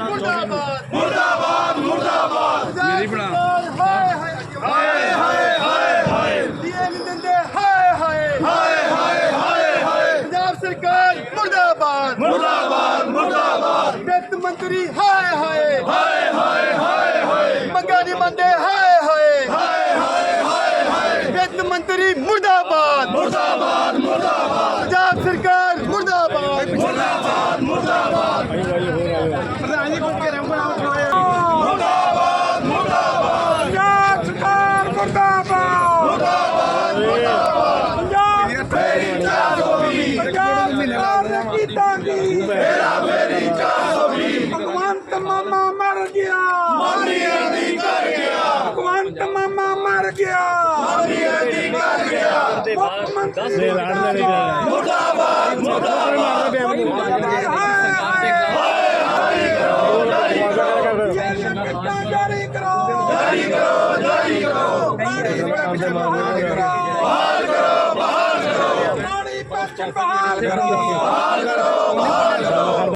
ਮੁਰਦਾਬਾਦ ਮੁਰਦਾਬਾਦ ਮੁਰਦਾਬਾਦ। ਮੇਰੀ ਬਣਾ ਹਾਏ ਹਾਏ ਹਾਏ ਹਾਏ ਹਾਏ ਦੀਏ ਨਹੀਂ ਹਾਏ ਹਾਏ ਹਾਏ ਹਾਏ ਹਾਏ ਹਾਏ ਪੰਜਾਬ ਸਰਕਾਰ ਮੁਰਦਾਬਾਦ ਮੁਰਦਾਬਾਦ ਮੁਰਦਾਬਾਦ ਵਿੱਤ ਮੰਤਰੀ ਹਾਏ ਹਾਏ ਹਾਏ ਹਾਏ ਹਾਏ ਹਾਏ ਮੰਗਾ ਨਹੀਂ ਮੰਨਦੇ ਹਾਏ ਹਾਏ ਹਾਏ ਹਾਏ ਹਾਏ ਵਿੱਤ ਮੰਤਰੀ ਮੁਰਦਾਬਾਦ ਮੁਰਦਾਬਾਦ ਮੁਰਦਾਬਾਦ ਪੰਜਾਬ ਸਰਕਾਰ ਮੁਰਦਾਬਾਦ ਮੁਰਦਾਬਾਦ ਮੁਰਦਾਬਾਦ ਪ੍ਰਧਾਨ ਜੀ ਕੋਲ ਕੇ ਰੰਗਣਾ ਉਠਾਇਆ ਮੁਰਦਾਬਾਦ ਮੁਰਦਾਬਾਦ ਪੰਜਾਬ ਸਰਕਾਰ ਮੁਰਦਾਬਾਦ ਮੁਰਦਾਬਾਦ ਮੁਰਦਾਬਾਦ ਪੰਜਾਬ ਫੇਰੀ 420 ਪੰਜਾਬ ਸਰਕਾਰ ਨੇ ਕੀਤਾ ਕੀ ਮੇਰਾ ਫੇਰੀ 420 ਭਗਵੰਤ ਮਾਮਾ ਮਰ ਗਿਆ ਮਾਨੀਆਂ ਦੀ ਕਰ ਗਿਆ ਭਗਵੰਤ ਮਾਮਾ ਮਰ ਗਿਆ। ਮਾਨੀਆਂ ਦੀ ਕਰ ਗਿਆ। ਮੁੱਖ ਮੰਤਰੀ ਮੁਰਦਾਬਾਦ ਮੁਰਦਾਬਾਦ। ਜਾਰੀ ਕਰੋ ਜਾਰੀ ਕਰੋ ਜਾਰੀ ਕਰੋ ਬਹਾਲ ਕਰੋ। ਬਹਾਲ ਕਰੋ ਬਹਾਲ ਕਰੋ। ਨਾੜੀ ਪੱਛ ਬਹਾਲ ਕਰੋ। ਬਹਾਲ ਕਰੋ ਬਹਾਲ ਕਰੋ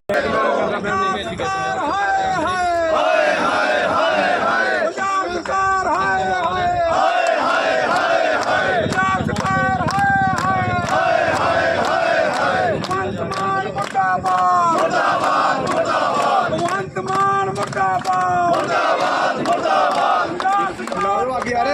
ਸਰਕਾਰ ਹਾਏ ਹਾਏ ਹਾਏ ਹਾਏ ਹਾਏ ਪੰਜਾਬ ਸਰਕਾਰ ਹਾਏ ਹਾਏ ਹਾਏ ਹਾਏ ਹਾਏ ਪੰਜਾਬ ਸਰਕਾਰ ਹਾਏ ਹਾਏ ਹਾਏ ਹਾਏ ਹਾਏ ਭਗਵੰਤ ਮਾਨ ਮੁਰਦਾਬਾਦ ਮੁਰਦਾਬਾਦ ਮੁਰਦਾਬਾਦ ਭਗਵੰਤ ਮਾਨ ਮੁਰਦਾਬਾਦ ਮੁਰਦਾਬਾਦ ਮੁਰਦਾਬਾਦ ਪੰਜਾਬ ਸਰਕਾਰ ਅੱਗੇ ਆ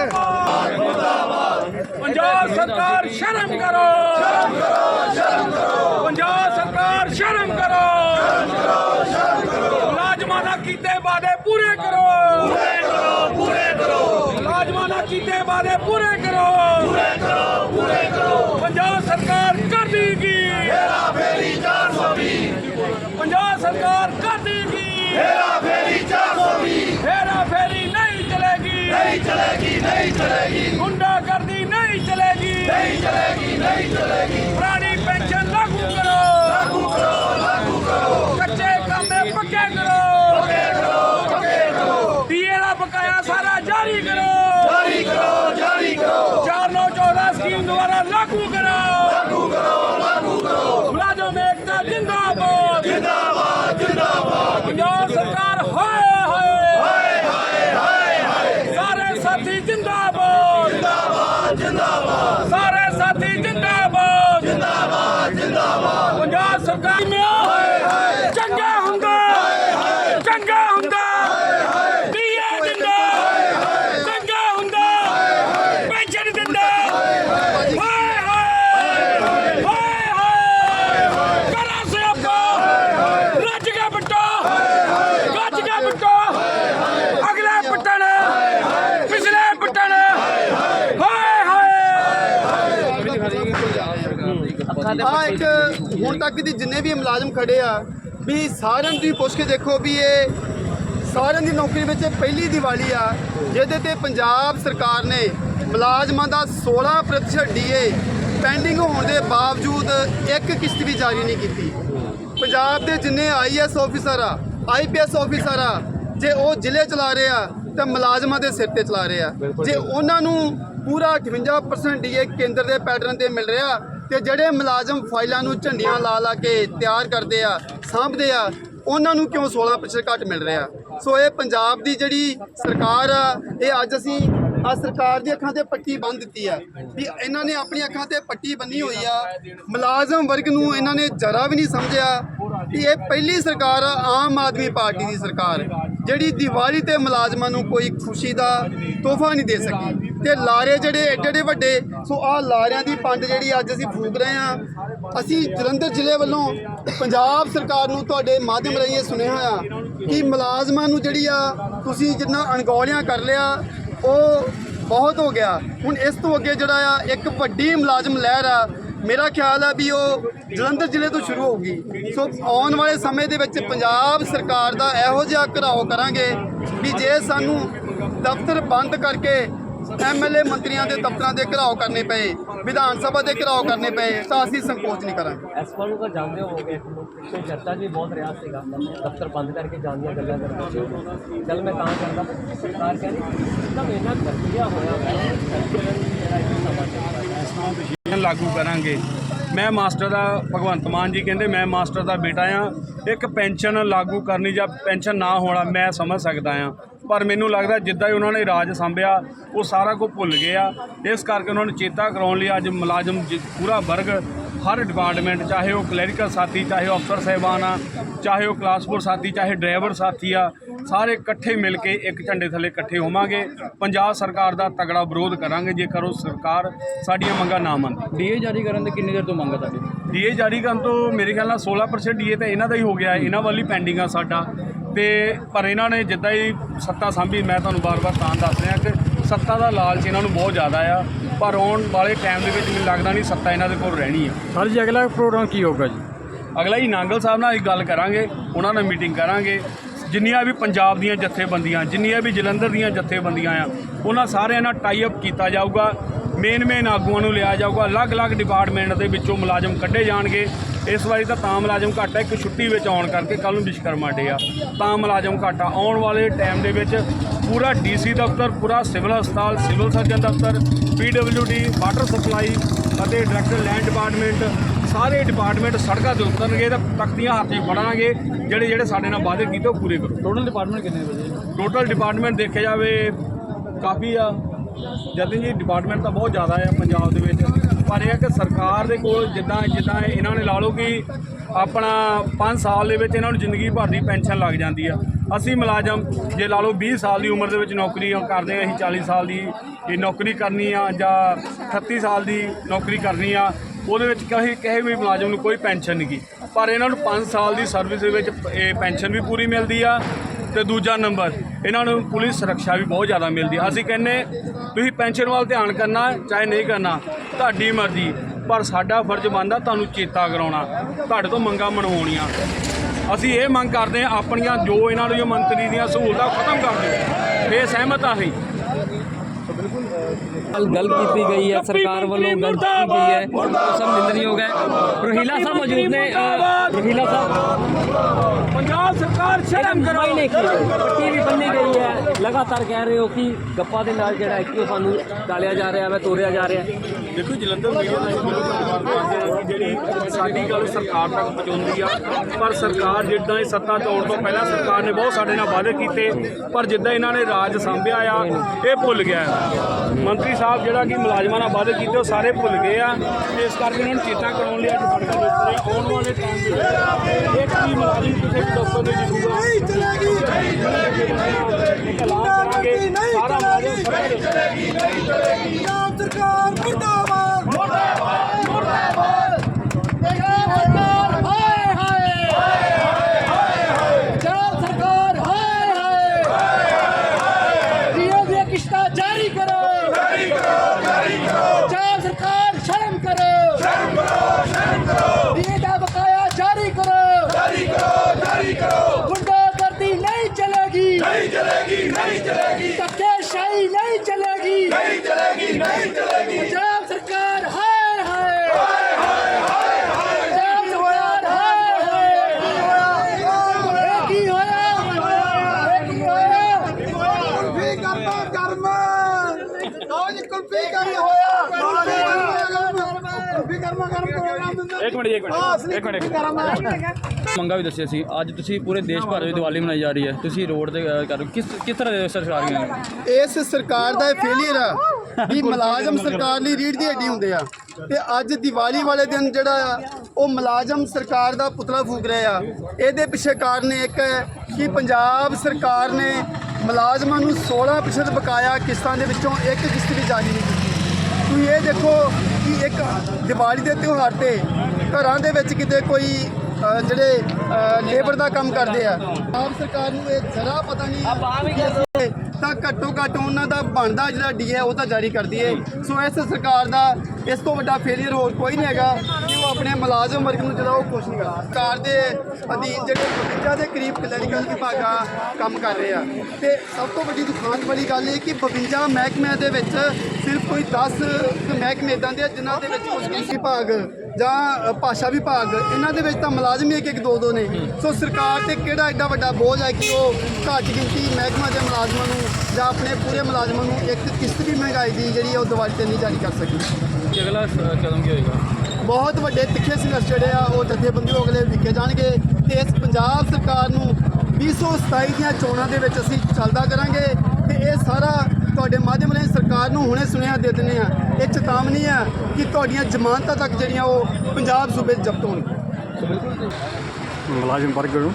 ਪੰਜਾਬ ਸਰਕਾਰ ਸ਼ਰਮ ਕਰੋ ਸ਼ਰਮ ਕਰੋ ਸ਼ਰਮ ਕਰੋ ਪੰਜਾਬ ਸਰਕਾਰ ਸ਼ਰਮ ਕਰੋ ਸ਼ਰਮ ਕਰੋ ਸ਼ਰਮ ਕਰੋ ਮੁਲਾਜ਼ਮਾਂ ਨਾਲ ਕੀਤੇ ਵਾਅਦੇ ਪੂਰੇ ਕਰੋ ਪੂਰੇ ਕਰੋ ਪੂਰੇ ਕਰੋ ਮੁਲਾਜ਼ਮਾਂ ਨਾਲ ਕੀਤੇ ਵਾਅਦੇ ਪੂਰੇ ਕਰੋ ਪੂਰੇ ਕਰੋ ਪੂਰੇ ਕਰੋ ਪੰਜਾਬ ਸਰਕਾਰ ਕਰ ਦੇਗੀ ਹੇਰਾ ਫੇਰੀ 420 ਪੰਜਾਬ ਸਰਕਾਰ ਕਰ ਦੇਗੀ ਹੇਰਾ ਫੇਰੀ 420 ਫੇਰਾ ਫੇਰੀ ਨਹੀਂ ਚਲੇਗੀ ਨਹੀਂ ਚਲੇਗੀ ਨਹੀਂ ਚਲੇਗੀ। ਗੁੰਡਾਗਰਦੀ ਨਹੀਂ ਚਲੇਗੀ। ਨਹੀਂ ਚਲੇਗੀ ਨਹੀਂ ਚਲੇਗੀ ਪੁਰਾਣੀ ਪੈਨਸ਼ਨ ਲਾਗੂ ਕਰੋ ਲਾਗੂ ਕਰੋ ਲਾਗੂ ਕਰੋ ਕੱਚੇ ਕੰਮ ਪੱਕੇ ਕਰੋ ਪੱਕੇ ਕਰੋ ਪੱਕੇ ਕਰੋ ਡੀਏ ਦਾ ਬਕਾਇਆ ਸਾਰਾ ਜਾਰੀ ਕਰੋ ਜਾਰੀ ਕਰੋ ਜਾਰੀ ਕਰੋ 4914 ਸਕੀਮ ਦੁਆਰਾ ਲਾਗੂ ਕਰੋ ਲਾਗੂ ਕਰੋ ਲਾਗੂ ਕਰੋ ਮੁਲਾਜ਼ਮ ਏਕਤਾ ਜਿੰਦਾਬਾਦ ਜਿੰਦਾਬਾਦ ਜਿੰਦਾਬਾਦ ਪੰਜਾਬ ਸਰਕਾਰ ਹਾਏ ਹਾਏ ਹਾਏ ਹਾਏ ਹਾਏ ਹਾਏ ਸਾਰੇ ਸਾਥੀ ਜਿੰਦਾਬਾਦ ਜਿੰਦਾਬਾਦ ਜਿੰਦਾਬਾਦ ਸਾਰੇ ਸਾਥੀ ਜਿੰਦਾਬਾਦ ਜਿੰਦਾਬਾਦ ਜਿੰਦਾਬਾਦ ਪੰਜਾਬ ਸਰਕਾਰ ਨੇ ਚੰਗਾ ਹੁੰਦਾ ਚੰਗਾ ਹੁੰਦਾ ਡੀਏ ਦਿੰਦਾ ਚੰਗਾ ਹੁੰਦਾ ਪੈਨਸ਼ਨ ਦਿੰਦਾ ਹਾਏ ਹਾਏ ਹਾਏ ਹਾਏ ਕਰਾਂ ਸਿਆਪਾ ਰੱਜ ਕੇ ਬੱਟਾ ਗੱਜ ਕੇ ਬੱਟਾ ਅਗਲੇ ਪੱਟਣ ਪਿਛਲੇ ਪੱਟਣ ਹਾਏ ਹਾਏ ਆ ਇੱਕ ਹੁਣ ਤੱਕ ਦੀ ਜਿੰਨੇ ਵੀ ਮੁਲਾਜ਼ਮ ਖੜੇ ਆ ਵੀ ਸਾਰਿਆਂ ਨੂੰ ਤੁਸੀਂ ਪੁੱਛ ਕੇ ਦੇਖੋ ਵੀ ਇਹ ਸਾਰਿਆਂ ਦੀ ਨੌਕਰੀ ਵਿੱਚ ਪਹਿਲੀ ਦੀਵਾਲੀ ਆ ਜਿਹਦੇ ਤੇ ਪੰਜਾਬ ਸਰਕਾਰ ਨੇ ਮੁਲਾਜ਼ਮਾਂ ਦਾ 16% ਡੀਏ ਪੈਂਡਿੰਗ ਹੋਣ ਦੇ ਬਾਵਜੂਦ ਇੱਕ ਕਿਸ਼ਤ ਵੀ ਜਾਰੀ ਨਹੀਂ ਕੀਤੀ। ਪੰਜਾਬ ਦੇ ਜਿੰਨੇ ਆਈਐਸ ਆਫੀਸਰ ਆ ਆਈਪੀਐਸ ਆਫੀਸਰ ਆ ਜੇ ਉਹ ਜ਼ਿਲ੍ਹੇ ਚਲਾ ਰਹੇ ਆ ਤਾਂ ਮੁਲਾਜ਼ਮਾਂ ਦੇ ਸਿਰ ਤੇ ਚਲਾ ਰਹੇ ਆ। ਜੇ ਉਹਨਾਂ ਨੂੰ ਪੂਰਾ 58% ਡੀਏ ਕੇਂਦਰ ਦੇ ਪੈਟਰਨ ਤੇ ਮਿਲ ਰਿਹਾ ਤੇ ਜਿਹੜੇ ਮੁਲਾਜ਼ਮ ਫਾਈਲਾਂ ਨੂੰ ਝੰਡੀਆਂ ਲਾ ਲਾ ਕੇ ਤਿਆਰ ਕਰਦੇ ਆ, ਸਾਂਭਦੇ ਆ, ਉਹਨਾਂ ਨੂੰ ਕਿਉਂ 16% ਘੱਟ ਮਿਲ ਰਿਹਾ? ਸੋ ਇਹ ਪੰਜਾਬ ਦੀ ਜਿਹੜੀ ਸਰਕਾਰ ਆ, ਇਹ ਅੱਜ ਅਸੀਂ ਆ ਸਰਕਾਰ ਦੀ ਅੱਖਾਂ ਤੇ ਪੱਟੀ ਬੰਨ ਦਿੱਤੀ ਆ ਵੀ ਇਹਨਾਂ ਨੇ ਆਪਣੀਆਂ ਅੱਖਾਂ ਤੇ ਪੱਟੀ ਬੰਨੀ ਹੋਈ ਆ। ਮੁਲਾਜ਼ਮ ਵਰਗ ਨੂੰ ਇਹਨਾਂ ਨੇ ਜਰਾ ਵੀ ਨਹੀਂ ਸਮਝਿਆ ਕਿ ਇਹ ਪਹਿਲੀ ਸਰਕਾਰ ਆ, ਆਮ ਆਦਮੀ ਪਾਰਟੀ ਦੀ ਸਰਕਾਰ, ਜਿਹੜੀ ਦੀਵਾਲੀ ਤੇ ਮੁਲਾਜ਼ਮਾਂ ਨੂੰ ਕੋਈ ਖੁਸ਼ੀ ਦਾ ਤੋਹਫਾ ਨਹੀਂ ਦੇ ਸਕੀ। ਤੇ ਲਾਰੇ ਜਿਹੜੇ ਐਡੇ ਐਡੇ ਵੱਡੇ, ਸੋ ਆਹ ਲਾਰਿਆਂ ਦੀ ਪੰਡ ਜਿਹੜੀ ਅੱਜ ਅਸੀਂ ਫੂਕ ਰਹੇ ਆ ਅਸੀਂ ਜਲੰਧਰ ਜ਼ਿਲ੍ਹੇ ਵੱਲੋਂ ਪੰਜਾਬ ਸਰਕਾਰ ਨੂੰ ਤੁਹਾਡੇ ਮਾਧਿਅਮ ਰਾਹੀਂ ਇਹ ਸੁਨੇਹਾ ਆ ਕਿ ਮੁਲਾਜ਼ਮਾਂ ਨੂੰ ਜਿਹੜੀ ਆ ਤੁਸੀਂ ਜਿੰਨਾ ਅਣਗੌਲਿਆਂ ਕਰ ਲਿਆ, ਉਹ ਬਹੁਤ ਹੋ ਗਿਆ। ਹੁਣ ਇਸ ਤੋਂ ਅੱਗੇ ਜਿਹੜਾ ਆ, ਇੱਕ ਵੱਡੀ ਮੁਲਾਜ਼ਮ ਲਹਿਰ ਆ, ਮੇਰਾ ਖਿਆਲ ਆ ਵੀ ਉਹ ਜਲੰਧਰ ਜ਼ਿਲ੍ਹੇ ਤੋਂ ਸ਼ੁਰੂ ਹੋਊਗੀ। ਸੋ ਆਉਣ ਵਾਲੇ ਸਮੇਂ ਦੇ ਵਿੱਚ ਪੰਜਾਬ ਸਰਕਾਰ ਦਾ ਇਹੋ ਜਿਹਾ ਘਰਾਓ ਕਰਾਂਗੇ ਵੀ ਜੇ ਸਾਨੂੰ ਦਫ਼ਤਰ ਬੰਦ ਕਰਕੇ ਐਮਐਲਏ ਮੰਤਰੀਆਂ ਦੇ ਦਫ਼ਤਰਾਂ ਦੇ ਘਰਾਓ ਕਰਨੇ ਪਏ ਵਿਧਾਨ ਸਭਾ ਦੇ ਘਰਾਓ ਕਰਨੇ ਪਏ ਤਾਂ ਅਸੀਂ ਸੰਕੋਚ ਨਹੀਂ ਕਰਾਂਗੇ। ਐਸਪਾ ਨੂੰ ਤਾਂ ਜਾਣਦੇ ਹੋਵੋਗੇ ਪਿੱਛੇ ਚਰਚਾ ਵੀ ਬਹੁਤ ਰਿਹਾ ਸੀਗਾ ਦਫ਼ਤਰ ਬੰਦ ਕਰਕੇ ਜਾਣ ਦੀਆਂ ਗੱਲਾਂ ਕਰਦੇ ਸੀ ਚੱਲ ਮੈਂ ਤਾਂ ਕਰਦਾ ਸਰਕਾਰ ਕਹਿੰਦੀ ਸਿਸਟਮ ਇਹਨਾਂ ਕਰਤੀਆ ਹੋਇਆ ਹੈ ਲਾਗੂ ਕਰਾਂਗੇ। ਮੈਂ ਮਾਸਟਰ ਦਾ ਭਗਵੰਤ ਮਾਨ ਜੀ ਕਹਿੰਦੇ ਮੈਂ ਮਾਸਟਰ ਦਾ ਬੇਟਾ ਆ ਇੱਕ ਪੈਨਸ਼ਨ ਲਾਗੂ ਕਰਨੀ ਜਾਂ ਪੈਨਸ਼ਨ ਨਾ ਹੋਣਾ ਮੈਂ ਸਮਝ ਸਕਦਾ ਆ ਪਰ ਮੈਨੂੰ ਲੱਗਦਾ ਜਿੱਦਾਂ ਹੀ ਉਹਨਾਂ ਨੇ ਰਾਜ ਸੰਭਿਆ, ਉਹ ਸਾਰਾ ਕੁਝ ਭੁੱਲ ਗਏ ਆ। ਇਸ ਕਰਕੇ ਉਹਨਾਂ ਨੂੰ ਚੇਤਾ ਕਰਾਉਣ ਲਈ ਅੱਜ ਮੁਲਾਜ਼ਮ ਜ- ਪੂਰਾ ਵਰਗ ਹਰ ਡਿਪਾਰਟਮੈਂਟ ਚਾਹੇ ਉਹ ਕਲੈਰੀਕਲ ਸਾਥੀ, ਚਾਹੇ ਉਹ ਅਫਸਰ ਸਾਹਿਬਾਨ ਆ, ਚਾਹੇ ਉਹ ਕਲਾਸਪੁਰ ਸਾਥੀ, ਚਾਹੇ ਡਰਾਈਵਰ ਸਾਥੀ ਆ, ਸਾਰੇ ਇਕੱਠੇ ਮਿਲ ਕੇ ਇੱਕ ਝੰਡੇ ਥੱਲੇ ਇਕੱਠੇ ਹੋਵਾਂਗੇ। ਪੰਜਾਬ ਸਰਕਾਰ ਦਾ ਤਗੜਾ ਵਿਰੋਧ ਕਰਾਂਗੇ, ਜੇਕਰ ਉਹ ਸਰਕਾਰ ਸਾਡੀਆਂ ਮੰਗਾਂ ਨਾ ਮੰਨਦੀ। ਡੀਏ ਜਾਰੀ ਕਰਨ ਦੇ ਕਿੰਨੀ ਦੇਰ ਤੋਂ ਮੰਗ ਹੈ ਤੁਹਾਡੀ? ਡੀਏ ਜਾਰੀ ਕਰਨ ਤੋਂ ਮੇਰੇ ਖਿਆਲ ਨਾਲ 16% ਡੀਏ ਤਾਂ ਇਹਨਾਂ ਦਾ ਹੀ ਹੋ ਗਿਆ ਇਹਨਾਂ ਵੱਲ ਪੈਂਡਿੰਗ ਆ ਸਾਡਾ। ਤੇ ਪਰ ਇਹਨਾਂ ਨੇ ਜਿੱਦਾਂ ਹੀ ਸੱਤਾ ਸਾਂਭੀ ਮੈਂ ਤੁਹਾਨੂੰ ਬਾਰ-ਬਾਰ ਤਾਂ ਦੱਸ ਰਿਹਾ ਕਿ ਸੱਤਾ ਦਾ ਲਾਲਚ ਇਹਨਾਂ ਨੂੰ ਬਹੁਤ ਜ਼ਿਆਦਾ ਆ। ਪਰ ਆਉਣ ਵਾਲੇ ਟਾਈਮ ਦੇ ਵਿੱਚ ਮੈਨੂੰ ਲੱਗਦਾ ਨਹੀਂ ਸੱਤਾ ਇਹਨਾਂ ਦੇ ਕੋਲ ਰਹਿਣੀ ਆ। ਸਰ ਜੀ ਅਗਲਾ ਪ੍ਰੋਗਰਾਮ ਕੀ ਹੋਗਾ ਜੀ? ਅਗਲਾ ਹੀ ਨਾਂਗਲ ਸਾਹਿਬ ਨਾਲ ਅਸੀਂ ਗੱਲ ਕਰਾਂਗੇ ਉਹਨਾਂ ਨਾਲ ਮੀਟਿੰਗ ਕਰਾਂਗੇ। ਜਿੰਨੀਆਂ ਵੀ ਪੰਜਾਬ ਦੀਆਂ ਜਥੇਬੰਦੀਆਂ ਜਿੰਨੀਆਂ ਵੀ ਜਲੰਧਰ ਦੀਆਂ ਜਥੇਬੰਦੀਆਂ ਆ ਉਹਨਾਂ ਸਾਰਿਆਂ ਨਾਲ ਟਾਈ ਅਪ ਕੀਤਾ ਜਾਊਗਾ। ਮੇਨ ਮੇਨ ਆਗੂਆਂ ਨੂੰ ਲਿਆ ਜਾਊਗਾ। ਅਲੱਗ-ਅਲੱਗ ਡਿਪਾਰਟਮੈਂਟ ਦੇ ਵਿੱਚੋਂ ਮੁਲਾਜ਼ਮ ਕੱਢੇ ਜਾਣਗੇ। ਇਸ ਵਾਰੀ ਤਾਂ ਤਾਂ ਮੁਲਾਜ਼ਮ ਘੱਟ ਹੈ ਇੱਕ ਛੁੱਟੀ ਵਿੱਚ ਆਉਣ ਕਰਕੇ ਕੱਲ ਨੂੰ ਵਿਸ਼ਕਰਮਾ ਡੇ ਆ। ਤਾਂ ਮੁਲਾਜ਼ਮ ਘੱਟ ਆ। ਆਉਣ ਵਾਲੇ ਟਾਈਮ ਦੇ ਵਿੱਚ ਪੂਰਾ ਡੀਸੀ ਦਫ਼ਤਰ ਪੂਰਾ ਸਿਵਲ ਹਸਪਤਾਲ ਸਿਵਲ ਸਰਜਨ ਦਫ਼ਤਰ ਪੀਡਬਲਯੂਡੀ ਵਾਟਰ ਸਪਲਾਈ ਅਤੇ ਡਾਇਰੈਕਟਰ ਲੈਂਡ ਡਿਪਾਰਟਮੈਂਟ ਸਾਰੇ ਡਿਪਾਰਟਮੈਂਟ ਸੜਕਾਂ ਤੇ ਉਤਰਨਗੇ ਤਾਂ ਤਖਤੀਆਂ ਹੱਥ ਫੜਾਂਗੇ। ਜਿਹੜੇ ਜਿਹੜੇ ਸਾਡੇ ਨਾਲ ਵਾਅਦੇ ਕੀਤੇ ਉਹ ਪੂਰੇ ਕਰੋ। ਟੋਟਲ ਡਿਪਾਰਟਮੈਂਟ ਕਿੰਨੇ ਵਜੇ? ਟੋਟਲ ਡਿਪਾਰਟਮੈਂਟ ਦੇਖਿਆ ਜਾਵੇ ਕਾਫੀ ਆ। ਜਦ ਜੀ ਡਿਪਾਰਟਮੈਂਟ ਤਾਂ ਬਹੁਤ ਜ਼ਿਆਦਾ ਆ ਪੰਜਾਬ ਦੇ ਵਿੱਚ, ਪਰ ਇਹ ਹੈ ਕਿ ਸਰਕਾਰ ਦੇ ਕੋਲ ਜਿੱਦਾਂ ਜਿੱਦਾਂ ਇਹਨਾਂ ਨੇ ਲਾ ਲਓ ਕਿ ਆਪਣਾ 5 ਸਾਲ ਦੇ ਵਿੱਚ ਇਹਨਾਂ ਨੂੰ ਜ਼ਿੰਦਗੀ ਭਰ ਦੀ ਪੈਨਸ਼ਨ ਲੱਗ ਜਾਂਦੀ ਆ। ਅਸੀਂ ਮੁਲਾਜ਼ਮ ਜੇ ਲਾ ਲਓ 20 ਸਾਲ ਦੀ ਉਮਰ ਦੇ ਵਿੱਚ ਨੌਕਰੀ ਕਰਦੇ ਆ, ਅਸੀਂ 40 ਸਾਲ ਦੀ ਇਹ ਨੌਕਰੀ ਕਰਨੀ ਆ ਜਾਂ 38 ਸਾਲ ਦੀ ਨੌਕਰੀ ਕਰਨੀ ਆ, ਉਹਦੇ ਵਿੱਚ ਕਹੇ ਕਹੇ ਵੀ ਮੁਲਾਜ਼ਮ ਨੂੰ ਕੋਈ ਪੈਨਸ਼ਨ ਨਹੀਂ ਗੀ। ਪਰ ਇਹਨਾਂ ਨੂੰ 5 ਸਾਲ ਦੀ ਸਰਵਿਸ ਦੇ ਵਿੱਚ ਇਹ ਪੈਨਸ਼ਨ ਵੀ ਪੂਰੀ ਮਿਲਦੀ ਆ ਤੇ ਦੂਜਾ ਨੰਬਰ, ਇਹਨਾਂ ਨੂੰ ਪੁਲਿਸ ਸੁਰੱਖਿਆ ਵੀ ਬਹੁਤ ਜ਼ਿਆਦਾ ਮਿਲਦੀ ਅਸੀਂ ਕਹਿੰਨੇ ਤੁਸੀਂ ਪੈਨਸ਼ਨ ਵੱਲ ਧਿਆਨ ਕਰਨਾ, ਚਾਹੇ ਨਹੀਂ ਕਰਨਾ, ਤੁਹਾਡੀ ਮਰਜ਼ੀ, ਪਰ ਸਾਡਾ ਫਰਜ਼ ਬਣਦਾ ਤੁਹਾਨੂੰ ਚੇਤਾ ਕਰਾਉਣਾ। ਤੁਹਾਡੇ ਤੋਂ ਮੰਗਾਂ ਮਨਵਾਉਣੀਆਂ। ਅਸੀਂ ਇਹ ਮੰਗ ਕਰਦੇ ਹਾਂ, ਆਪਣੀਆਂ ਜੋ ਇਹਨਾਂ ਦੀਆਂ ਮੰਤਰੀ ਦੀਆਂ ਸਹੂਲਤਾਂ ਖਤਮ ਕਰ ਦਿਓ। ਇਹ ਸਹਿਮਤ ਆ ਅਸੀਂ। ਗੱਲ ਕੀਤੀ ਗਈ ਹੈ ਸਰਕਾਰ ਵੱਲੋਂ ਗੱਲ ਕੀਤੀ ਗਈ ਹੈ ਸਭ ਨਿੰਦਣਯੋਗ ਹੈ। ਰੋਹੀਲਾ ਸਾਹਿਬ ਮੌਜੂਦ ਨੇ ਅ, ਰੋਹੀਲਾ ਸਾਹਿਬ। ਪੰਜਾਬ ਸਰਕਾਰ ਸ਼ਰਮ ਕਰੋ ਨਹੀਂ ਨਹੀਂ ਪੱਟੀ ਵੀ ਬੰਨੀ ਗਈ ਹੈ? ਲਗਾਤਾਰ ਕਹਿ ਰਹੇ ਹੋ ਕਿ ਗੱਪਾ ਦੇ ਨਾਲ ਜਿਹੜਾ ਇੱਕ ਸਾਨੂੰ ਟਾਲਿਆ ਜਾ ਰਿਹਾ ਹੈ ਤੋੜਿਆ ਜਾ ਰਿਹਾ। ਹੈ ਦੇਖੋ ਜਲੰਧਰ ਮੀਡੀਆ ਦਾ ਹਾਂ ਕਿ ਜਿਹੜੀ ਸਾਡੀ ਗੱਲ ਸਰਕਾਰ ਤੱਕ ਪਹੁੰਚਾਉਂਦੀ ਆ। ਪਰ ਸਰਕਾਰ ਜਿੱਦਾਂ ਇਹ ਸੱਤਾ ਚੋਣ ਤੋਂ ਪਹਿਲਾਂ ਸਰਕਾਰ ਨੇ ਬਹੁਤ ਸਾਡੇ ਨਾਲ ਵਾਅਦੇ ਕੀਤੇ, ਪਰ ਜਿੱਦਾਂ ਇਹਨਾਂ ਨੇ ਰਾਜ ਸੰਭਿਆ ਆ, ਇਹ ਭੁੱਲ ਗਿਆ। ਮੰਤਰੀ ਸਾਹਿਬ ਜਿਹੜਾ ਕਿ ਮੁਲਾਜ਼ਮਾਂ ਨਾਲ ਵਾਅਦੇ ਕੀਤੇ, ਉਹ ਸਾਰੇ ਭੁੱਲ ਗਏ ਆ। ਇਸ ਕਰਕੇ ਉਹਨਾਂ ਨੂੰ ਚੇਤਾ ਕਰਾਉਣ ਲਈ ਅੱਜ ਸੜਕਾਂ ਦੇ ਉੱਤੇ ਆਉਣ ਵਾਲੇ ਟਾਈਮ ਦੇ ਵਿੱਚ ਇੱਕ ਵੀ ਮੁਲਾਜ਼ਮ ਕਿਸੇ ਦਫ਼ਤਰ ਦੇ ਜਿੱਤੂਗਾ ਨਹੀਂ ਚਲੇਗੀ ਇੱਕ ਸਾਰਾ ਮੁਲਾਜ਼ਮ ਸੜਕਾਂ ਦੇ ਉੱਤੇ ਪੰਜਾਬ ਸਰਕਾਰ ਮੁਰਦਾਬਾਦ ਮੁਰਦਾਬਾਦ ਮੁਰਦਾਬਾਦ ਪੰਜਾਬ ਸਰਕਾਰ ਹਾਏ ਹਾਏ ਪੰਜਾਬ ਸਰਕਾਰ ਹਾਏ ਹਾਏ ਡੀਓ ਦੀਆਂ ਕਿਸ਼ਤਾਂ ਜਾਰੀ ਕਰੋ ਜਾਰੀ ਕਰੋ ਜਾਰੀ ਕਰੋ ਪੰਜਾਬ ਸਰਕਾਰ ਸ਼ਰਮ ਕਰੋ ਸ਼ਰਮ ਕਰੋ ਸ਼ਰਮ ਕਰੋ ਡੀਏ ਦਾ ਬਕਾਇਆ ਜਾਰੀ ਕਰੋ ਜਾਰੀ ਕਰੋ ਜਾਰੀ ਕਰੋ ਗੁੰਡਾਗਰਦੀ ਨਹੀਂ ਚਲੇਗੀ ਨਹੀਂ ਚਲੇਗੀ ਨਹੀਂ ਚਲੇਗੀ ਧੱਕੇਸ਼ਾਹੀ ਨਹੀਂ ਚਲੇਗੀ ਨਹੀਂ ਚਲੇਗੀ ਨਹੀਂ ਚਲੇਗੀ ਪੰਜਾਬ ਸਰਕਾਰ ਹਾਏ ਹਾਏ ਹਾਏ ਹਾਏ ਹਾਏ ਪੰਜਾਬ ਸਰਕਾਰ ਹਾਏ ਮੰਗਾ ਵੀ ਦੱਸਿਆ ਸੀ। ਅੱਜ ਤੁਸੀਂ ਪੂਰੇ ਦੇਸ਼ ਭਰ ਵਿੱਚ ਦੀਵਾਲੀ ਮਨਾਈ ਜਾ ਰਹੀ ਹੈ। ਤੁਸੀਂ ਰੋਡ ਤੇ ਅ, ਕਰ ਕਿਸ ਕਿਸ ਤਰ੍ਹਾਂ ਦੇ ਸਰਕਾਰੀਆਂ ਨੇ ਇਸ ਸਰਕਾਰ ਦਾ ਫੇਲਿਅਰ ਆ ਵੀ ਮੁਲਾਜ਼ਮ ਸਰਕਾਰ ਲਈ ਰੀੜ ਦੀ ਹੱਡੀ ਹੁੰਦੇ ਆ। ਤੇ ਅੱਜ ਦੀਵਾਲੀ ਵਾਲੇ ਦਿਨ ਜਿਹੜਾ ਆ ਉਹ ਮੁਲਾਜ਼ਮ ਸਰਕਾਰ ਦਾ ਪੁਤਲਾ ਫੂਕ ਰਹੇ ਆ। ਇਹਦੇ ਪਿੱਛੇ ਕਾਰਨ ਇੱਕ ਹੈ ਕਿ ਪੰਜਾਬ ਸਰਕਾਰ ਨੇ ਮੁਲਾਜ਼ਮਾਂ ਨੂੰ 16% ਬਕਾਇਆ ਕਿਸ਼ਤਾਂ ਦੇ ਵਿੱਚੋਂ ਇੱਕ ਕਿਸ਼ਤ ਵੀ ਜਾਰੀ ਨਹੀਂ ਕੀਤੀ। ਤੁਸੀਂ ਇਹ ਦੇਖੋ ਕਿ ਇੱਕ ਦੀਵਾਲੀ ਦੇ ਤਿਉਹਾਰ ਤੇ ਘਰਾਂ ਦੇ ਵਿੱਚ ਕਿਤੇ ਕੋਈ ਜਿਹੜੇ ਲੇਬਰ ਦਾ ਕੰਮ ਕਰਦੇ ਆ। ਆਪ ਸਰਕਾਰ ਨੂੰ ਇਹ ਜ਼ਰਾ ਪਤਾ ਨਹੀਂ ਤਾਂ ਘੱਟੋ ਘੱਟ ਉਹਨਾਂ ਦਾ ਬਣਦਾ ਜਿਹੜਾ ਡੀ ਹੈ ਉਹ ਤਾਂ ਜਾਰੀ ਕਰਦੀ ਹੈ ਸੋ ਇਸ ਸਰਕਾਰ ਦਾ ਇਸ ਤੋਂ ਵੱਡਾ ਫੇਲਿਅਰ ਹੋਰ ਕੋਈ ਨਹੀਂ ਹੈਗਾ ਕਿ ਉਹ ਆਪਣੇ ਮੁਲਾਜ਼ਮ ਵਰਗ ਨੂੰ ਜਿਹੜਾ ਉਹ ਖੁਸ਼ ਨਹੀਂ ਕਰਦਾ। ਸਰਕਾਰ ਦੇ ਅਧੀਨ ਜਿਹੜੇ 52 ਦੇ ਕਰੀਬ ਕਲੈਰੀਕਲ ਵਿਭਾਗਾਂ ਕੰਮ ਕਰ ਰਹੇ ਆ। ਤੇ ਸਭ ਤੋਂ ਵੱਡੀ ਦੁਖਾਂਤ ਵਾਲੀ ਗੱਲ ਇਹ ਕਿ 52 ਮਹਿਕਮਿਆਂ ਦੇ ਵਿੱਚ ਸਿਰਫ ਕੋਈ 10 ਮਹਿਕਮੇ ਇਦਾਂ ਦੇ ਆ ਜਿਨ੍ਹਾਂ ਦੇ ਵਿੱਚ ਕੁਝ ਵਿਭਾਗ ਜਾਂ ਭਾਸ਼ਾ ਵਿਭਾਗ ਇਹਨਾਂ ਦੇ ਵਿੱਚ ਤਾਂ ਮੁਲਾਜ਼ਮ ਹੀ ਇੱਕ ਇੱਕ ਦੋ ਦੋ ਨੇ ਸੋ ਸਰਕਾਰ ਤੇ ਕਿਹੜਾ ਐਡਾ ਵੱਡਾ ਬੋਝ ਹੈ ਕਿ ਉਹ ਘੱਟ ਗਿਣਤੀ ਮਹਿਕਮਾ ਦੇ ਮੁਲਾਜ਼ਮਾਂ ਨੂੰ ਜਾਂ ਆਪਣੇ ਪੂਰੇ ਮੁਲਾਜ਼ਮਾਂ ਨੂੰ ਇੱਕ ਕਿਸ਼ਤ ਵੀ ਮਹਿੰਗਾਈ ਦੀ ਜਿਹੜੀ ਉਹ ਦਿਵਾਲੀ ਤੇ ਨਹੀਂ ਜਾਰੀ ਕਰ ਸਕੀ? ਅਗਲਾ ਕਦਮ ਕੀ ਹੋਏਗਾ? ਬਹੁਤ ਵੱਡੇ ਤਿੱਖੇ ਸੰਘਰਸ਼ ਜਿਹੜੇ ਆ ਉਹ ਜਥੇਬੰਦੀਆਂ ਅਗਲੇ ਵਿਖੇ ਜਾਣਗੇ। ਤੇ ਇਸ ਪੰਜਾਬ ਸਰਕਾਰ ਨੂੰ 2027 ਦੀਆਂ ਚੋਣਾਂ ਦੇ ਵਿੱਚ ਅਸੀਂ ਚੱਲਦਾ ਕਰਾਂਗੇ ਤੇ ਇਹ ਸਾਰਾ ਤੁਹਾਡੇ ਮਾਧਿਅਮ ਰਾਹੀਂ ਸਰਕਾਰ ਨੂੰ ਹੁਣੇ ਸੁਨੇਹਾ ਦੇ ਦਿੰਦੇ ਆ ਇਹ ਚੇਤਾਵਨੀ ਆ ਕਿ ਤੁਹਾਡੀਆਂ ਜ਼ਮਾਨਤਾਂ ਤੱਕ ਜਿਹੜੀਆਂ ਉਹ ਪੰਜਾਬ ਸੂਬੇ 'ਚ ਜ਼ਬਤ ਹੋਣਗੀਆਂ। ਮੁਲਾਜ਼ਮ ਵਰਗ ਨੂੰ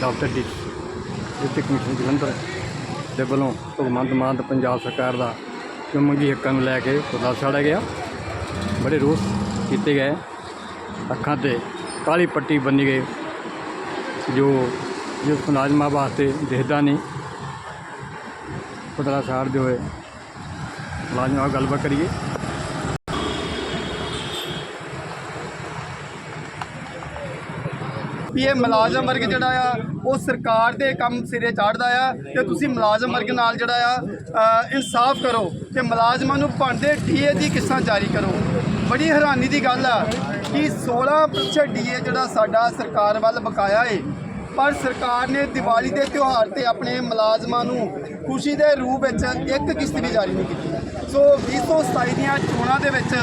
doctor D deputy commissioner Jalandhar ਦੇ ਵੱਲੋਂ ਭਗਵੰਤ ਮਾਨ ਤੇ ਪੰਜਾਬ ਸਰਕਾਰ ਦਾ ਜੋ ਮੰਗੀ ਹੱਕਾਂ ਨੂੰ ਲੈ ਕੇ ਪੁਤਲਾ ਸਾੜਿਆ ਗਿਆ। ਬੜੇ ਰੋਸ ਕੀਤੇ ਗਏ। ਅੱਖਾਂ ਤੇ ਕਾਲੀ ਪੱਟੀ ਬੰਨੀ ਗਈ। ਜੋ ਜੋ ਮੁਲਾਜ਼ਮਾਂ ਵਾਸਤੇ ਦਿਖਦਾ ਨਹੀਂ। ਪੁਤਲਾ ਸਾੜਦੇ ਹੋਏ ਮੁਲਾਜ਼ਮਾਂ ਨਾਲ ਗੱਲਬਾਤ ਕਰੀਏ। ਵੀ ਇਹ ਮੁਲਾਜ਼ਮ ਵਰਗ ਜਿਹੜਾ ਆ, ਉਹ ਸਰਕਾਰ ਦੇ ਕੰਮ ਸਿਰੇ ਚਾੜਦਾ ਆ ਤੇ ਤੁਸੀਂ ਮੁਲਾਜ਼ਮ ਵਰਗ ਨਾਲ ਜਿਹੜਾ ਆ ਇਨਸਾਫ ਕਰੋ ਤੇ ਮੁਲਾਜ਼ਮਾਂ ਨੂੰ ਬਣਦੇ ਡੀਏ ਦੀ ਕਿਸ਼ਤਾਂ ਜਾਰੀ ਕਰੋ। ਬੜੀ ਹੈਰਾਨੀ ਦੀ ਗੱਲ ਆ ਕਿ 16% ਡੀਏ ਜਿਹੜਾ ਸਾਡਾ ਸਰਕਾਰ ਵੱਲ ਬਕਾਇਆ ਏ ਪਰ ਸਰਕਾਰ ਨੇ ਦੀਵਾਲੀ ਦੇ ਤਿਉਹਾਰ ਤੇ ਆਪਣੇ ਮੁਲਾਜ਼ਮਾਂ ਨੂੰ ਖੁਸ਼ੀ ਦੇ ਰੂਪ ਵਿੱਚ ਇੱਕ ਕਿਸ਼ਤ ਵੀ ਜਾਰੀ ਨਹੀਂ ਕੀਤੀ। ਸੋ 2027 ਦੀਆਂ ਚੋਣਾਂ ਦੇ ਵਿੱਚ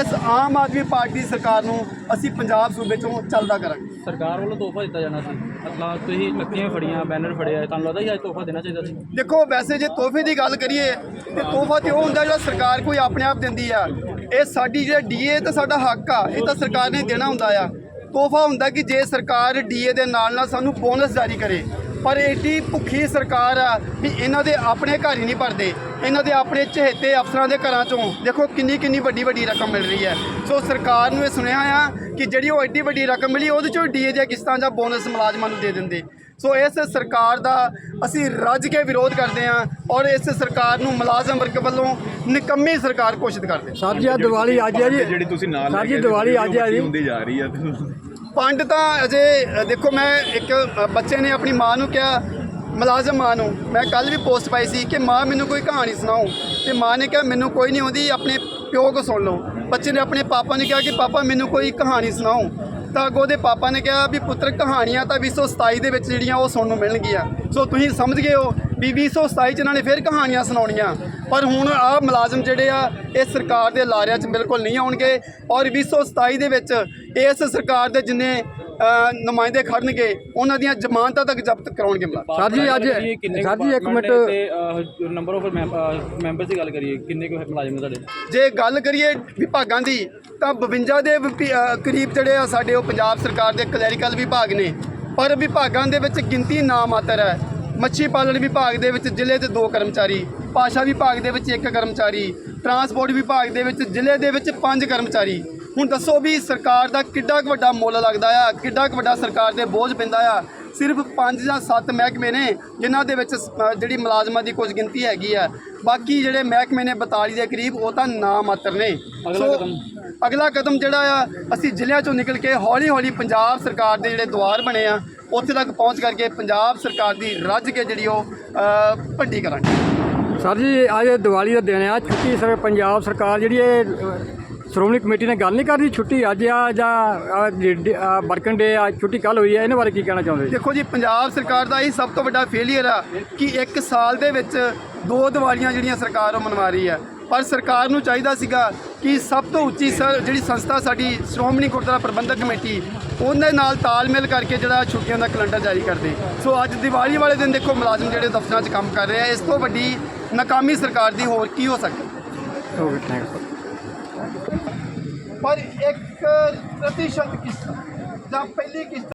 ਇਸ ਆਮ ਆਦਮੀ ਪਾਰਟੀ ਸਰਕਾਰ ਨੂੰ ਅਸੀਂ ਪੰਜਾਬ ਸੂਬੇ ਚੋਂ ਚੱਲਦਾ ਕਰਾਂਗੇ। ਸਰਕਾਰ ਵੱਲੋਂ ਤੋਹਫਾ ਦਿੱਤਾ ਜਾਣਾ ਸੀ। ਅਸਲਾ ਤੁਸੀਂ ਲੱਕੀਆਂ ਫੜੀਆਂ ਬੈਨਰ ਫੜਿਆ ਤੁਹਾਨੂੰ ਲੱਗਦਾ ਅੱਜ ਤੋਹਫਾ ਦੇਣਾ ਚਾਹੀਦਾ ਸੀ? ਦੇਖੋ ਵੈਸੇ ਜੇ ਤੋਹਫੇ ਦੀ ਗੱਲ ਕਰੀਏ ਤੇ ਤੋਹਫਾ ਤੇ ਉਹ ਹੁੰਦਾ ਜਿਹੜਾ ਸਰਕਾਰ ਕੋਈ ਆਪਣੇ ਆਪ ਦਿੰਦੀ ਆ। ਇਹ ਸਾਡੀ ਜਿਹੜਾ ਡੀਏ ਤਾਂ ਸਾਡਾ ਹੱਕ ਆ ਇਹ ਤਾਂ ਸਰਕਾਰ ਨੇ ਦੇਣਾ ਹੁੰਦਾ ਆ। ਤੋਹਫਾ ਹੁੰਦਾ ਕਿ ਜੇ ਸਰਕਾਰ ਡੀਏ ਦੇ ਨਾਲ ਨਾਲ ਸਾਨੂੰ ਬੋਨਸ ਜਾਰੀ ਕਰੇ, ਪਰ ਏਡੀ ਭੁੱਖੀ ਸਰਕਾਰ ਆ ਵੀ ਇਹਨਾਂ ਦੇ ਆਪਣੇ ਘਰ ਹੀ ਨਹੀਂ ਭਰਦੇ, ਇਹਨਾਂ ਦੇ ਆਪਣੇ ਚਹੇਤੇ ਅਫਸਰਾਂ ਦੇ ਘਰਾਂ ਚੋਂ। ਦੇਖੋ ਕਿੰਨੀ ਕਿੰਨੀ ਵੱਡੀ ਵੱਡੀ ਰਕਮ ਮਿਲ ਰਹੀ ਹੈ। ਸੋ ਸਰਕਾਰ ਨੂੰ ਇਹ ਸੁਣਿਆ ਆ ਕਿ ਜਿਹੜੀ ਉਹ ਐਡੀ ਵੱਡੀ ਰਕਮ ਮਿਲੀ, ਉਹਦੇ ਚੋਂ ਡੀਏ ਦੀਆਂ ਕਿਸ਼ਤਾਂ ਜਾਂ ਬੋਨਸ ਮੁਲਾਜ਼ਮਾਂ ਨੂੰ ਦੇ ਦਿੰਦੇ। ਸੋ ਇਸ ਸਰਕਾਰ ਦਾ ਅਸੀਂ ਰੱਜ ਕੇ ਵਿਰੋਧ ਕਰਦੇ ਹਾਂ ਔਰ ਇਸ ਸਰਕਾਰ ਨੂੰ ਮੁਲਾਜ਼ਮ ਵਰਗ ਵੱਲੋਂ ਨਿਕੰਮੀ ਸਰਕਾਰ ਘੋਸ਼ਿਤ ਕਰਦੇ ਹਾਂ। ਸਰ ਜੀ ਆਹ ਦੀਵਾਲੀ ਅੱਜ ਹੈ ਜੀ। ਜਿਹੜੀ ਤੁਸੀਂ ਨਾਲ ਸਰ ਜੀ ਦੀਵਾਲੀ ਅੱਜ ਹੈ ਜੀ। ਹੁੰਦੀ ਜਾ ਰਹੀ ਹੈ। ਪੰਡ ਤਾਂ ਅਜੇ ਦੇਖੋ ਮੈਂ ਇੱਕ ਬੱਚੇ ਨੇ ਆਪਣੀ ਮਾਂ ਨੂੰ ਕਿਹਾ ਮੁਲਾਜ਼ਮ ਮਾਂ ਨੂੰ ਮੈਂ ਕੱਲ ਵੀ ਪੋਸਟ ਪਾਈ ਸੀ ਕਿ ਮਾਂ ਮੈਨੂੰ ਕੋਈ ਕਹਾਣੀ ਸੁਣਾਓ। ਤੇ ਮਾਂ ਨੇ ਕਿਹਾ ਮੈਨੂੰ ਕੋਈ ਨਹੀਂ ਆਉਂਦੀ ਆਪਣੇ ਪਿਓ ਕੋ ਸੁਣ ਲਓ। ਬੱਚੇ ਨੇ ਆਪਣੇ ਪਾਪਾ ਨੇ ਕਿਹਾ ਕਿ ਪਾਪਾ ਮੈਨੂੰ ਕੋਈ ਕਹਾਣੀ ਸੁਣਾਓ। ਤਾਂ ਅੱਗੋਂ ਉਹਦੇ ਪਾਪਾ ਨੇ ਕਿਹਾ ਵੀ ਪੁੱਤਰ ਕਹਾਣੀਆਂ ਤਾਂ 2027 ਦੇ ਵਿੱਚ ਜਿਹੜੀਆਂ ਉਹ ਸੁਣਨ ਨੂੰ ਮਿਲਣਗੀਆਂ ਸੋ ਤੁਸੀਂ ਸਮਝ ਗਏ ਹੋ ਵੀ 2027 ਚ ਇਹਨਾਂ ਨੇ ਫਿਰ ਕਹਾਣੀਆਂ ਸੁਣਾਉਣੀਆਂ। ਪਰ ਹੁਣ ਆਹ ਮੁਲਾਜ਼ਮ ਜਿਹੜੇ ਆ, ਇਹ ਸਰਕਾਰ ਦੇ ਲਾਰਿਆਂ 'ਚ ਬਿਲਕੁਲ ਨਹੀਂ ਆਉਣਗੇ ਔਰ 2027 ਦੇ ਵਿੱਚ ਇਸ ਸਰਕਾਰ ਦੇ ਜਿੰਨੇ ਨੁਮਾਇੰਦੇ ਖੜਨਗੇ ਉਹਨਾਂ ਦੀਆਂ ਜ਼ਮਾਨਤਾਂ ਤੱਕ ਜ਼ਬਤ ਕਰਾਉਣਗੇ ਮੁਲਾਜ਼ਮ। ਸਰ ਜੀ ਅੱਜ ਸਰ ਜੀ ਇੱਕ ਮਿੰਟ। ਤੇ ਨੰਬਰ ਆਫ ਮੈਂਬਰਸ ਦੀ ਗੱਲ ਕਰੀਏ ਕਿੰਨੇ ਕੁ ਮੁਲਾਜ਼ਮ ਨੇ ਤੁਹਾਡੇ? ਜੇ ਗੱਲ ਕਰੀਏ ਵਿਭਾਗਾਂ ਦੀ ਤਾਂ 52 ਦੇ ਕਰੀਬ ਜਿਹੜੇ ਆ ਸਾਡੇ ਉਹ ਪੰਜਾਬ ਸਰਕਾਰ ਦੇ ਕਲੈਰੀਕਲ ਵਿਭਾਗ ਨੇ। ਪਰ ਵਿਭਾਗਾਂ ਦੇ ਵਿੱਚ ਗਿਣਤੀ ਨਾ ਮਾਤਰ ਹੈ। ਮੱਛੀ ਪਾਲਣ ਵਿਭਾਗ ਦੇ ਵਿੱਚ ਜ਼ਿਲ੍ਹੇ ਦੇ ਦੋ ਕਰਮਚਾਰੀ ਭਾਸ਼ਾ ਵਿਭਾਗ ਦੇ ਵਿੱਚ ਇੱਕ ਕਰਮਚਾਰੀ ਟਰਾਂਸਪੋਰਟ ਵਿਭਾਗ ਦੇ ਵਿੱਚ ਜ਼ਿਲ੍ਹੇ ਦੇ ਵਿੱਚ ਪੰਜ ਕਰਮਚਾਰੀ। ਹੁਣ ਦੱਸੋ ਵੀ ਸਰਕਾਰ ਦਾ ਕਿੱਡਾ ਕੁ ਵੱਡਾ ਮੁੱਲ ਲੱਗਦਾ ਆ ਕਿੱਡਾ ਕੁ ਵੱਡਾ ਸਰਕਾਰ ਦੇ ਬੋਝ ਪੈਂਦਾ ਆ। ਸਿਰਫ 5 ਜਾਂ 7 ਮਹਿਕਮੇ ਨੇ ਜਿਨ੍ਹਾਂ ਦੇ ਵਿੱਚ ਜਿਹੜੀ ਮੁਲਾਜ਼ਮਾਂ ਦੀ ਕੁਝ ਗਿਣਤੀ ਹੈਗੀ ਆ। ਬਾਕੀ ਜਿਹੜੇ ਮਹਿਕਮੇ ਨੇ 42 ਦੇ ਕਰੀਬ ਉਹ ਤਾਂ ਨਾ ਮਾਤਰ ਨੇ। ਅਗਲਾ ਕਦਮ? ਅਗਲਾ ਕਦਮ ਜਿਹੜਾ ਆ ਅਸੀਂ ਜ਼ਿਲ੍ਹਿਆਂ ਚੋਂ ਨਿਕਲ ਕੇ ਹੌਲੀ ਹੌਲੀ ਪੰਜਾਬ ਸਰਕਾਰ ਦੇ ਜਿਹੜੇ ਦੁਆਰ ਬਣੇ ਆ ਉੱਥੇ ਤੱਕ ਪਹੁੰਚ ਕਰਕੇ ਪੰਜਾਬ ਸਰਕਾਰ ਦੀ ਰੱਜ ਕੇ ਜਿਹੜੀ ਉਹ ਭੰਡੀ ਕਰਾਂਗੇ। ਸਰ ਜੀ ਅੱਜ ਦੀਵਾਲੀ ਦਾ ਦਿਨ ਆ। ਛੁੱਟੀ ਸਰ ਪੰਜਾਬ ਸਰਕਾਰ ਜਿਹੜੀ ਇਹ ਸ਼੍ਰੋਮਣੀ ਕਮੇਟੀ ਨੇ ਗੱਲ ਨਹੀਂ ਕਰਦੀ ਛੁੱਟੀ ਅੱਜ ਆ ਜਾਂ ਵਰਕਿੰਗ ਡੇ ਆ ਛੁੱਟੀ ਕੱਲ ਹੋਈ ਹੈ ਇਹਨਾਂ ਬਾਰੇ ਕੀ ਕਹਿਣਾ ਚਾਹੁੰਦੇ ਦੇਖੋ ਜੀ ਪੰਜਾਬ ਸਰਕਾਰ ਦਾ ਇਹ ਸਭ ਤੋਂ ਵੱਡਾ ਫੇਲਿਅਰ ਆ ਕਿ ਇੱਕ ਸਾਲ ਦੇ ਵਿੱਚ ਦੋ ਦੀਵਾਲੀਆਂ ਜਿਹੜੀਆਂ ਸਰਕਾਰ ਉਹ ਮਨਵਾ ਰਹੀ ਹੈ ਪਰ ਸਰਕਾਰ ਨੂੰ ਚਾਹੀਦਾ ਸੀਗਾ ਕਿ ਸਭ ਤੋਂ ਉੱਚੀ ਜਿਹੜੀ ਸੰਸਥਾ ਸਾਡੀ ਸ਼੍ਰੋਮਣੀ ਗੁਰਦੁਆਰਾ ਪ੍ਰਬੰਧਕ ਕਮੇਟੀ ਉਹਦੇ ਨਾਲ ਤਾਲਮੇਲ ਕਰਕੇ ਜਿਹੜਾ ਛੁੱਟੀਆਂ ਦਾ ਕੈਲੰਡਰ ਜਾਰੀ ਕਰਦੇ ਸੋ ਅੱਜ ਦੀਵਾਲੀ ਵਾਲੇ ਦਿਨ ਦੇਖੋ ਮੁਲਾਜ਼ਮ ਜਿਹੜੇ ਦਫ਼ਤਰਾਂ 'ਚ ਕੰਮ ਕਰ ਰਹੇ ਆ ਇਸ ਤੋਂ ਵੱਡੀ ਨਾਕਾਮੀ ਸਰਕਾਰ ਦੀ ਹੋਰ ਕੀ ਹੋ ਸਕਦੀ? ਓਕੇ ਥੈਂਕ ਯੂ ਪਰ ਇੱਕ ਪ੍ਰਤੀਸ਼ਤ ਕਿਸ਼ਤ ਜਾਂ ਪਹਿਲੀ ਕਿਸ਼ਤ